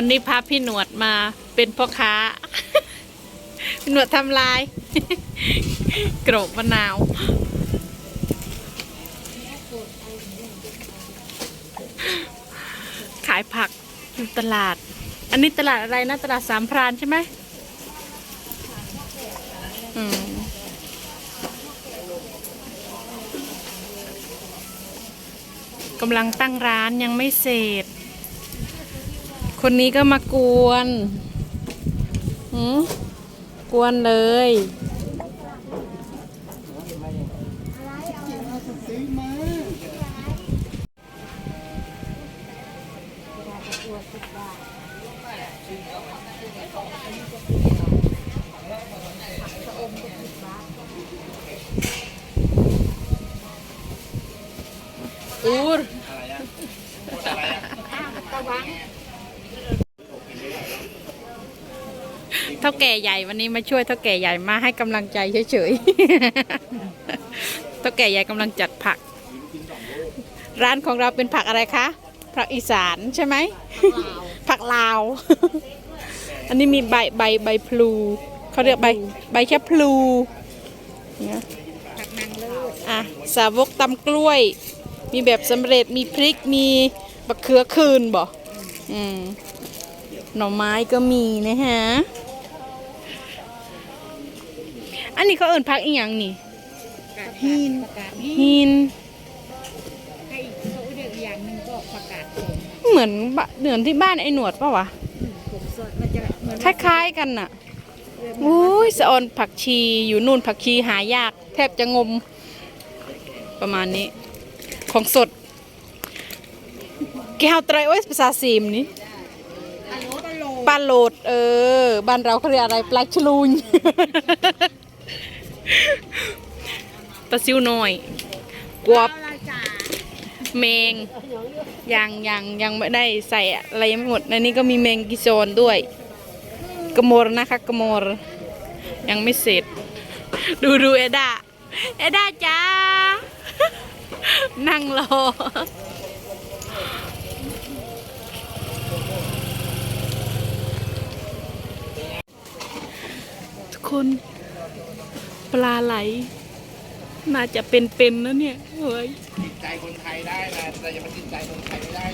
วันนี้พาพี่หนวดมาเป็นพ่อค้า หนวดทำลาย โกรกมะนาว ขายผักอยู่ตลาด อันนี้ตลาดอะไรนะ ตลาดสามพรานใช่ไหมอืมกำลังตั้งร้านยังไม่เสร็จ คนนี้ก็มากวนหืมกวนเลย อูร เท่าแก่ใหญ่วันนี้มาช่วยเท่าแก่ใหญ่มาให้กำลังใจเฉยๆเท่าแก่ใหญ่กำลังจัดผัก ร้านของเราเป็นผักอะไรคะผักอีสานใช่ไหมผักลาว อันนี้มีใบใบใบพลูเขาเรียกใบใบแค่พลูเนี่ยอะสาวกตำกล้วย มีแบบสำเร็จมีพริกมีบะเขือคืนบ่อืมหน่อไม้ก็มีนะฮะ อันนี้เขาเอิ้นพักอีหยังนี่หินประกาศหินหินให้อีกเขาเรียกอีกอย่างหนึ่งก็ประกาศผมเหมือนบะเหมือนที่บ้านไอ้หนวดปะวะผมสดมันจะเหมือนคล้ายๆกันน่ะอุ้ยสะออนผักชีอยู่นู่นผักชีหายาก แทบจะงม ประมาณนี้ ของสด แก้วไตรโอ้ยภาษาซีมนี่อะโลตะโลปลาโหลด เออ บ้านเราเขาเรียกอะไรปลาชะลูน ปลาซิวน้อย กวบเมงยังยังยังไม่ได้ใส่อะไรยังไม่หมดในนี้ก็มีเมงกิโซนด้วย กระมรนะคะกระมรยังไม่เสร็จ ดูดูเอดาเอดาจ้า นั่งรอทุกคน ปลาไหล น่าจะเป็นๆนะเนี่ยเฮ้ยจิตใจคนไทยได้นะแต่อย่ามาจิตใจคนไทยไม่ได้